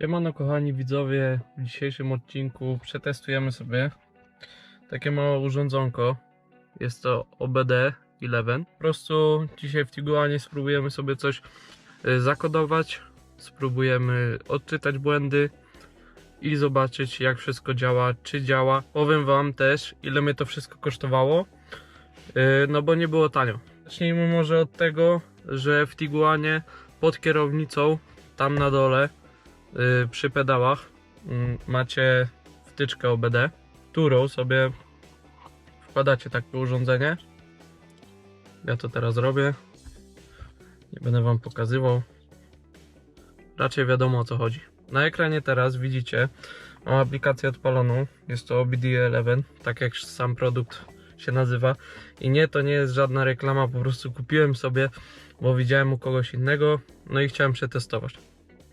Siemano kochani widzowie, w dzisiejszym odcinku przetestujemy sobie takie małe urządzonko. Jest to OBD11. Po prostu dzisiaj w Tiguanie spróbujemy sobie coś y, zakodować, spróbujemy odczytać błędy i zobaczyć jak wszystko działa, czy działa. Powiem wam też ile mnie to wszystko kosztowało, y, no bo nie było tanio. Zacznijmy może od tego, że w Tiguanie pod kierownicą, tam na dole, przy pedałach mm, macie wtyczkę OBD, którą sobie wkładacie takie urządzenie. Ja to teraz robię. Nie będę wam pokazywał. Raczej wiadomo o co chodzi. Na ekranie teraz widzicie mam aplikację odpaloną. Jest to OBD11, tak jak sam produkt się nazywa. I nie, to nie jest żadna reklama, po prostu kupiłem sobie, bo widziałem u kogoś innego, no i chciałem przetestować.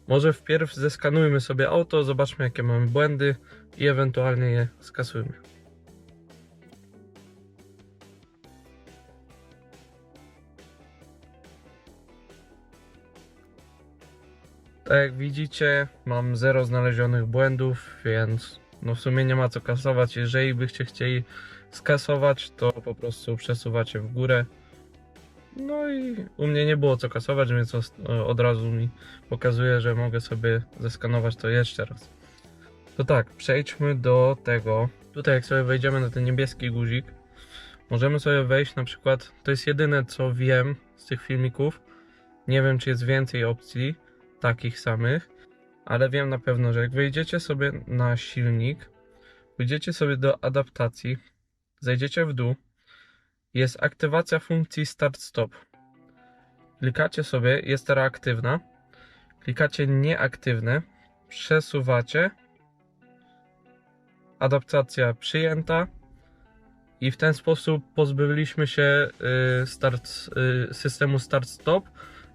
Może wpierw zeskanujmy sobie auto, zobaczmy jakie mamy błędy i ewentualnie je skasujmy. Tak jak widzicie, mam zero znalezionych błędów, więc no w sumie nie ma co kasować. Jeżeli byście chcieli skasować, to po prostu przesuwacie w górę. No i u mnie nie było co kasować, więc od razu mi pokazuje, że mogę sobie zeskanować to jeszcze raz. To tak, przejdźmy do tego. Tutaj jak sobie wejdziemy na ten niebieski guzik, możemy sobie wejść na przykład, to jest jedyne co wiem z tych filmików. Nie wiem czy jest więcej opcji takich samych, ale wiem na pewno, że jak wejdziecie sobie na silnik, pójdziecie sobie do adaptacji, zejdziecie w dół, jest aktywacja funkcji start-stop. Klikacie sobie, jest teraz aktywna. Klikacie nieaktywne, przesuwacie. Adaptacja przyjęta. I w ten sposób pozbyliśmy się y, start, y, systemu start-stop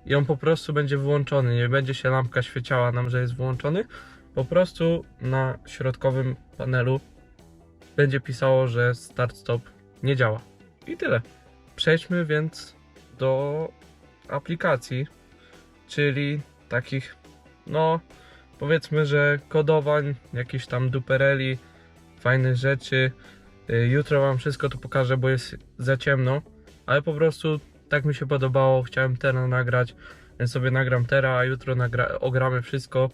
i on po prostu będzie wyłączony. Nie będzie się lampka świeciała nam, że jest włączony. Po prostu na środkowym panelu będzie pisało, że start-stop nie działa. I tyle. Przejdźmy więc do aplikacji, czyli takich, no powiedzmy, że kodowań, jakichś tam dupereli, fajnych rzeczy. Y, Jutro Wam wszystko to pokażę, bo jest za ciemno, ale po prostu tak mi się podobało, chciałem teraz nagrać, więc sobie nagram teraz, a jutro nagra- ogramy wszystko,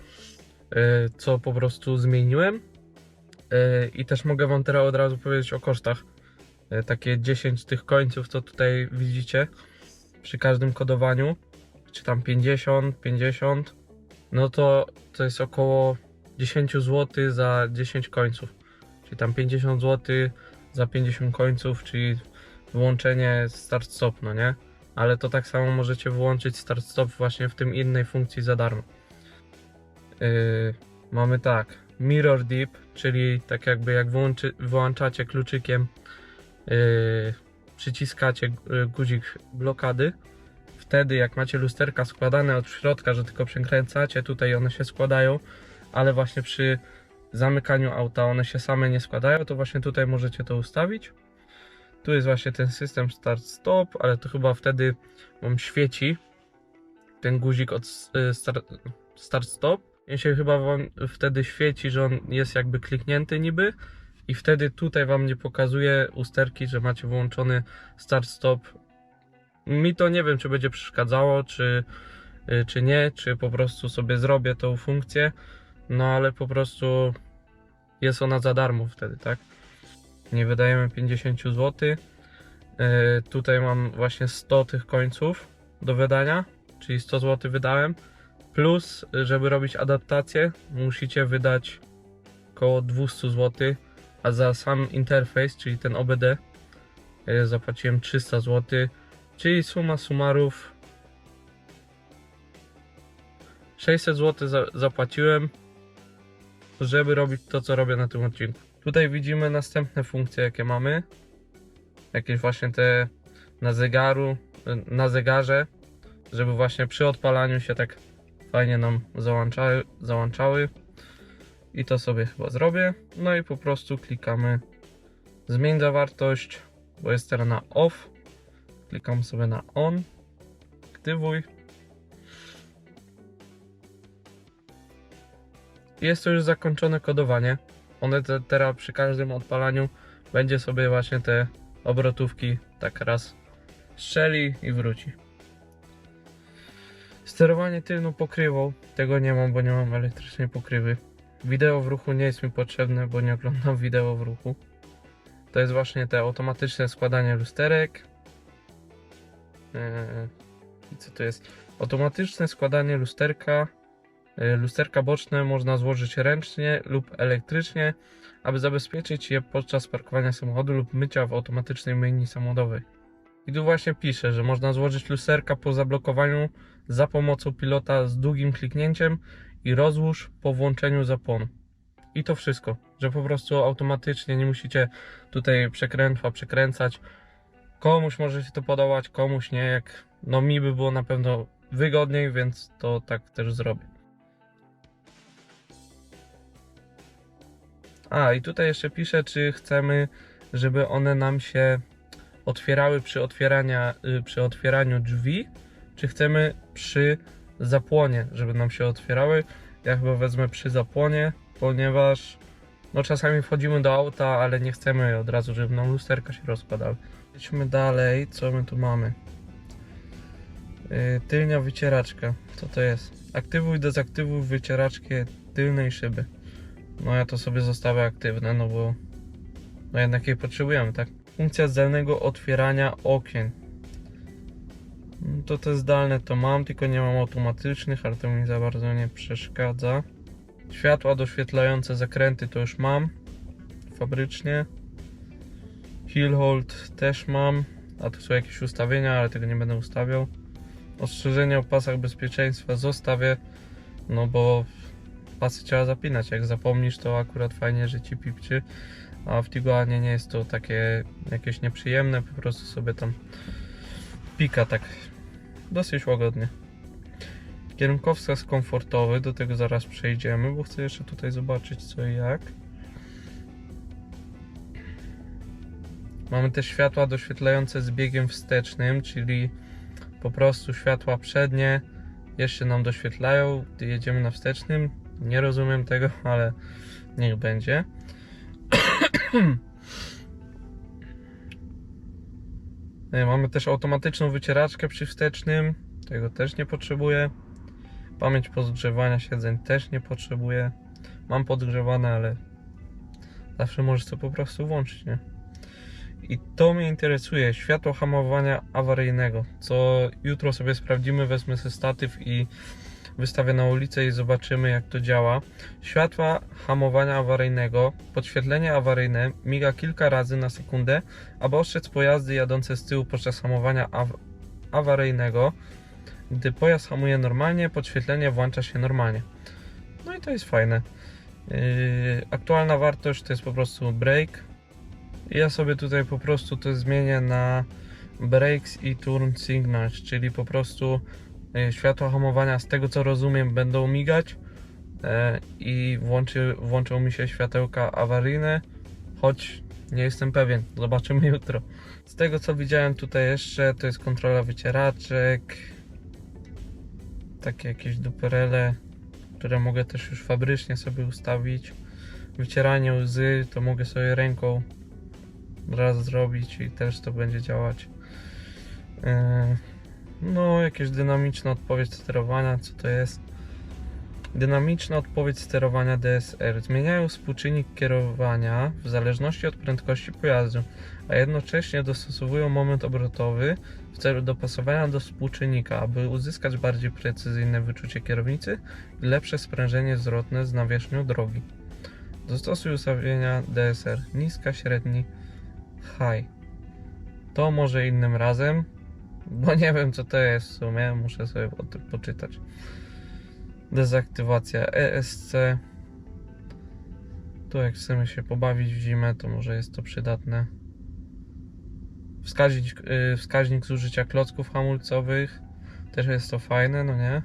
y, co po prostu zmieniłem. Y, I też mogę Wam teraz od razu powiedzieć o kosztach takie 10 tych końców, co tutaj widzicie przy każdym kodowaniu, czy tam 50, 50, no to to jest około 10 zł za 10 końców, czyli tam 50 zł za 50 końców, czyli wyłączenie start-stop, no nie? Ale to tak samo możecie wyłączyć start-stop właśnie w tym innej funkcji za darmo. Yy, mamy tak, mirror dip, czyli tak jakby jak wyłączy, wyłączacie kluczykiem przyciskacie yy, guzik blokady. Wtedy, jak macie lusterka składane od środka, że tylko przekręcacie, tutaj one się składają, ale właśnie przy zamykaniu auta one się same nie składają, to właśnie tutaj możecie to ustawić. Tu jest właśnie ten system start-stop, ale to chyba wtedy wam świeci ten guzik od s- y, start- start-stop. I się chyba wam wtedy świeci, że on jest jakby kliknięty niby i wtedy tutaj wam nie pokazuje usterki, że macie włączony start-stop. Mi to nie wiem, czy będzie przeszkadzało, czy, y, czy nie, czy po prostu sobie zrobię tą funkcję, no ale po prostu jest ona za darmo wtedy, tak? Nie wydajemy 50 zł. Y, tutaj mam właśnie 100 tych końców do wydania, czyli 100 zł wydałem. Plus, żeby robić adaptację, musicie wydać około 200 zł, a za sam interfejs, czyli ten OBD, zapłaciłem 300 zł, czyli suma summarów 600 zł za, zapłaciłem, żeby robić to, co robię na tym odcinku. Tutaj widzimy następne funkcje, jakie mamy. Jakieś właśnie te na zegaru, na zegarze, żeby właśnie przy odpalaniu się tak fajnie nam załączały, załączały. I to sobie chyba zrobię. No i po prostu klikamy zmień zawartość, bo jest teraz na off. Klikam sobie na on. Aktywuj. jest to już zakończone kodowanie. One te, teraz przy każdym odpalaniu będzie sobie właśnie te obrotówki tak raz strzeli i wróci. Sterowanie tylną pokrywą, tego nie mam, bo nie mam elektrycznej pokrywy. Wideo w ruchu nie jest mi potrzebne, bo nie oglądam wideo w ruchu. To jest właśnie te automatyczne składanie lusterek. Eee, I co to jest? Automatyczne składanie lusterka. Eee, Lusterka boczne można złożyć ręcznie lub elektrycznie, aby zabezpieczyć je podczas parkowania samochodu lub mycia w automatycznej myjni samochodowej. I tu właśnie pisze, że można złożyć lusterka po zablokowaniu za pomocą pilota z długim kliknięciem i rozłóż po włączeniu zapłonu. I to wszystko, że po prostu automatycznie nie musicie tutaj przekrętła przekręcać. Komuś może się to podobać, komuś nie. Jak no mi by było na pewno wygodniej, więc to tak też zrobię. A i tutaj jeszcze pisze, czy chcemy, żeby one nam się otwierały przy, otwierania, y, przy otwieraniu drzwi, czy chcemy przy zapłonie, żeby nam się otwierały. Ja chyba wezmę przy zapłonie, ponieważ no czasami wchodzimy do auta, ale nie chcemy od razu, żeby nam lusterka się rozkładały. Idźmy dalej, co my tu mamy? Yy, tylnia wycieraczka, co to jest? Aktywuj, dezaktywuj wycieraczkę tylnej szyby. No ja to sobie zostawię aktywne, no bo no jednak jej potrzebujemy, tak? Funkcja zdalnego otwierania okien. To te zdalne to mam, tylko nie mam automatycznych, ale to mi za bardzo nie przeszkadza. Światła doświetlające zakręty to już mam fabrycznie. Hill hold też mam, a tu są jakieś ustawienia, ale tego nie będę ustawiał. Ostrzeżenia o pasach bezpieczeństwa zostawię, no bo pasy trzeba zapinać. Jak zapomnisz, to akurat fajnie, że ci pipczy, a w Tiguanie nie jest to takie jakieś nieprzyjemne, po prostu sobie tam pika tak dosyć łagodnie. Kierunkowskaz komfortowy, do tego zaraz przejdziemy, bo chcę jeszcze tutaj zobaczyć co i jak. Mamy też światła doświetlające z biegiem wstecznym, czyli po prostu światła przednie jeszcze nam doświetlają, gdy jedziemy na wstecznym. Nie rozumiem tego, ale niech będzie. Mamy też automatyczną wycieraczkę przy wstecznym, tego też nie potrzebuję. Pamięć podgrzewania siedzeń też nie potrzebuję. Mam podgrzewane, ale zawsze możesz to po prostu włączyć, nie? I to mnie interesuje, światło hamowania awaryjnego, co jutro sobie sprawdzimy, wezmę sobie statyw i wystawię na ulicę i zobaczymy jak to działa. Światła hamowania awaryjnego, podświetlenie awaryjne miga kilka razy na sekundę, aby ostrzec pojazdy jadące z tyłu podczas hamowania aw- awaryjnego. Gdy pojazd hamuje normalnie, podświetlenie włącza się normalnie. No i to jest fajne. Yy, aktualna wartość to jest po prostu break. Ja sobie tutaj po prostu to zmienię na brakes i turn signals, czyli po prostu światła hamowania z tego co rozumiem będą migać yy, i włączy, włączą mi się światełka awaryjne, choć nie jestem pewien. Zobaczymy jutro. Z tego co widziałem tutaj jeszcze to jest kontrola wycieraczek, takie jakieś duperele, które mogę też już fabrycznie sobie ustawić. Wycieranie łzy to mogę sobie ręką raz zrobić i też to będzie działać. Yy, No, jakieś dynamiczna odpowiedź sterowania, co to jest? Dynamiczna odpowiedź sterowania DSR. Zmieniają współczynnik kierowania w zależności od prędkości pojazdu, a jednocześnie dostosowują moment obrotowy w celu dopasowania do współczynnika, aby uzyskać bardziej precyzyjne wyczucie kierownicy i lepsze sprężenie zwrotne z nawierzchnią drogi. Dostosuj ustawienia DSR niska, średni, high. To może innym razem, bo nie wiem co to jest w sumie, muszę sobie o tym poczytać. Dezaktywacja ESC. Tu jak chcemy się pobawić w zimę, to może jest to przydatne. Wskaźnik, yy, wskaźnik zużycia klocków hamulcowych. Też jest to fajne, no nie?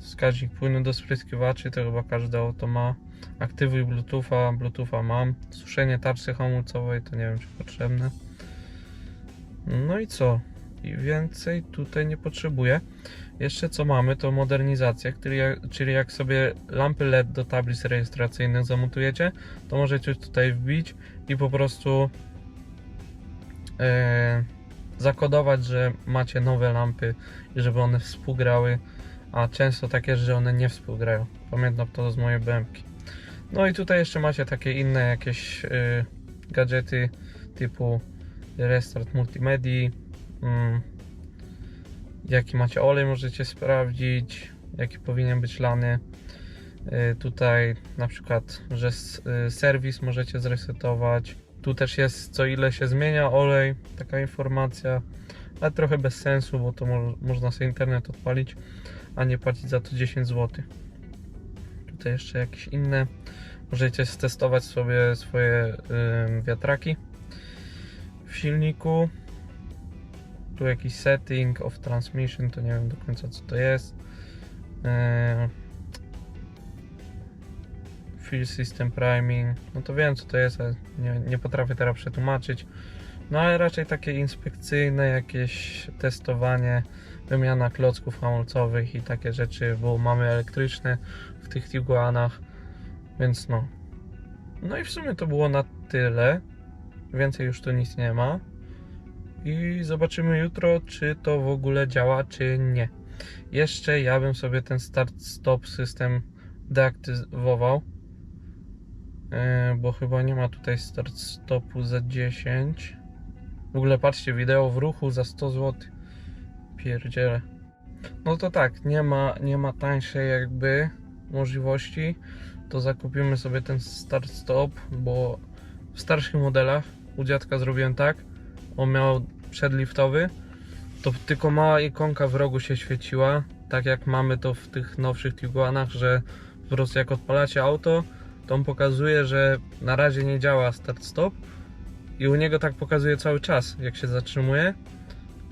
Wskaźnik płynu do spryskiwaczy, to chyba każde auto ma. Aktywuj Bluetootha, Bluetootha mam. Suszenie tarczy hamulcowej, to nie wiem czy potrzebne. No i co? I więcej tutaj nie potrzebuję. Jeszcze co mamy, to modernizacja, czyli jak, sobie lampy LED do tablic rejestracyjnych zamontujecie, to możecie tutaj wbić i po prostu e, zakodować, że macie nowe lampy i żeby one współgrały, a często tak jest, że one nie współgrają. Pamiętam to z mojej BMki. No i tutaj jeszcze macie takie inne jakieś e, gadżety typu restart multimedii, mm, jaki macie olej możecie sprawdzić, jaki powinien być lany. Y, Tutaj na przykład, że y, serwis możecie zresetować. Tu też jest co ile się zmienia olej, taka informacja, ale trochę bez sensu, bo to mo- można sobie internet odpalić, a nie płacić za to 10 zł. Tutaj jeszcze jakieś inne. Możecie testować sobie swoje ym, wiatraki w silniku. Tu jakiś setting of transmission, to nie wiem do końca co to jest. Eee, Fuel system priming, no to wiem co to jest, ale nie, nie potrafię teraz przetłumaczyć. No ale raczej takie inspekcyjne, jakieś testowanie, wymiana klocków hamulcowych i takie rzeczy, bo mamy elektryczne w tych Tiguanach, więc no. No i w sumie to było na tyle. Więcej już tu nic nie ma. I zobaczymy jutro, czy to w ogóle działa, czy nie. Jeszcze ja bym sobie ten start-stop system deaktywował. Yy, bo chyba nie ma tutaj start-stopu za 10. W ogóle patrzcie, wideo w ruchu za 100 zł. Pierdziele. No to tak, nie ma, nie ma tańszej jakby możliwości. To zakupimy sobie ten start-stop, bo w starszych modelach u dziadka zrobiłem tak. On miał przedliftowy, to tylko mała ikonka w rogu się świeciła, tak jak mamy to w tych nowszych Tiguanach, że po prostu jak odpalacie auto, to on pokazuje, że na razie nie działa start-stop i u niego tak pokazuje cały czas, jak się zatrzymuje,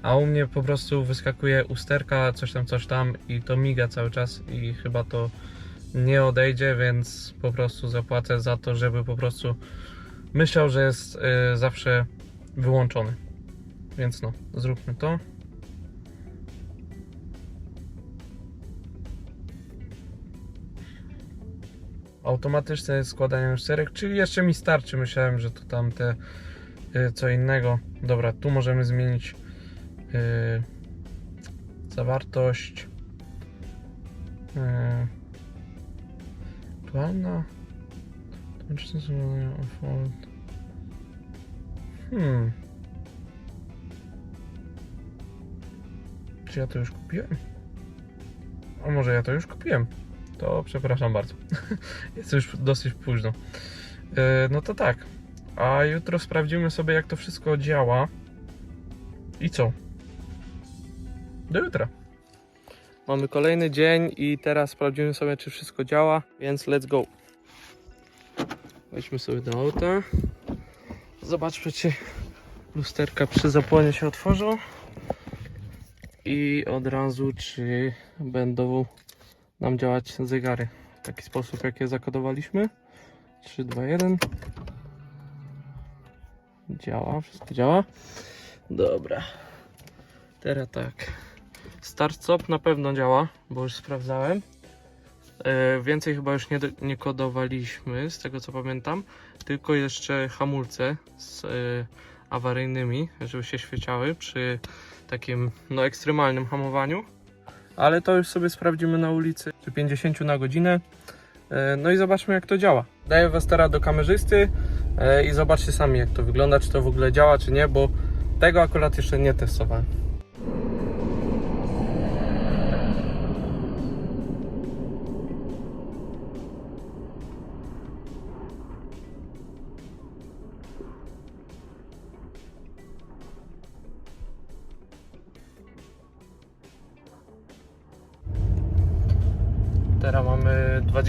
a u mnie po prostu wyskakuje usterka, coś tam, coś tam i to miga cały czas i chyba to nie odejdzie, więc po prostu zapłacę za to, żeby po prostu myślał, że jest y, zawsze wyłączony. Więc no, zróbmy to. Automatyczne składanie lusterek, czyli jeszcze mi starczy. Myślałem, że to tam te y, co innego. Dobra, tu możemy zmienić y, zawartość. Y. Łączne zamianowanie default. Hmm. Czy ja to już kupiłem? A może ja to już kupiłem? To przepraszam bardzo. Jest już dosyć późno. E, No to tak. A jutro sprawdzimy sobie, jak to wszystko działa. I co? Do jutra. Mamy kolejny dzień i teraz sprawdzimy sobie, czy wszystko działa, więc let's go. Wejdźmy sobie do auta. Zobaczmy, czy lusterka przy zapłonie się otworzą. I od razu, czy będą nam działać zegary w taki sposób, jak je zakodowaliśmy. 3, 2, 1. Działa, wszystko działa. Dobra. Teraz tak. Start stop na pewno działa, bo już sprawdzałem. E, więcej chyba już nie, nie kodowaliśmy, z tego co pamiętam. Tylko jeszcze hamulce z e, awaryjnymi, żeby się świeciały przy takim no, ekstremalnym hamowaniu. Ale to już sobie sprawdzimy na ulicy przy 50 na godzinę. E, No i zobaczmy jak to działa. Daję was teraz do kamerzysty i zobaczcie sami jak to wygląda, czy to w ogóle działa, czy nie, bo tego akurat jeszcze nie testowałem.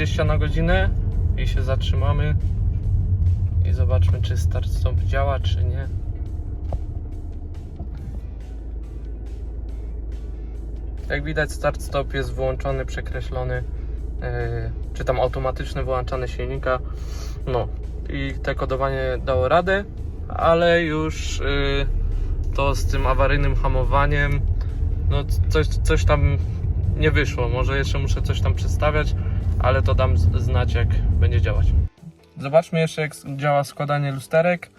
20 na godzinę i się zatrzymamy i zobaczmy czy start stop działa czy nie. Jak widać start stop jest włączony, przekreślony yy, czy tam automatyczne wyłączanie silnika. No i te kodowanie dało radę, ale już yy, to z tym awaryjnym hamowaniem no coś, coś tam nie wyszło. Może jeszcze muszę coś tam przedstawiać, ale to dam znać jak będzie działać. Zobaczmy jeszcze jak działa składanie lusterek.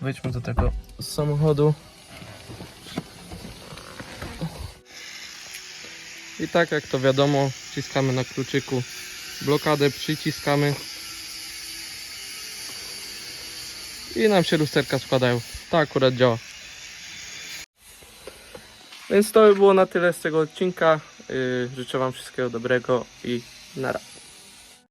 Wejdźmy do tego z samochodu. I tak jak to wiadomo, wciskamy na kluczyku blokadę, przyciskamy i nam się lusterka składają. Tak akurat działa. Więc to by było na tyle z tego odcinka. Yy, życzę Wam wszystkiego dobrego i na razie.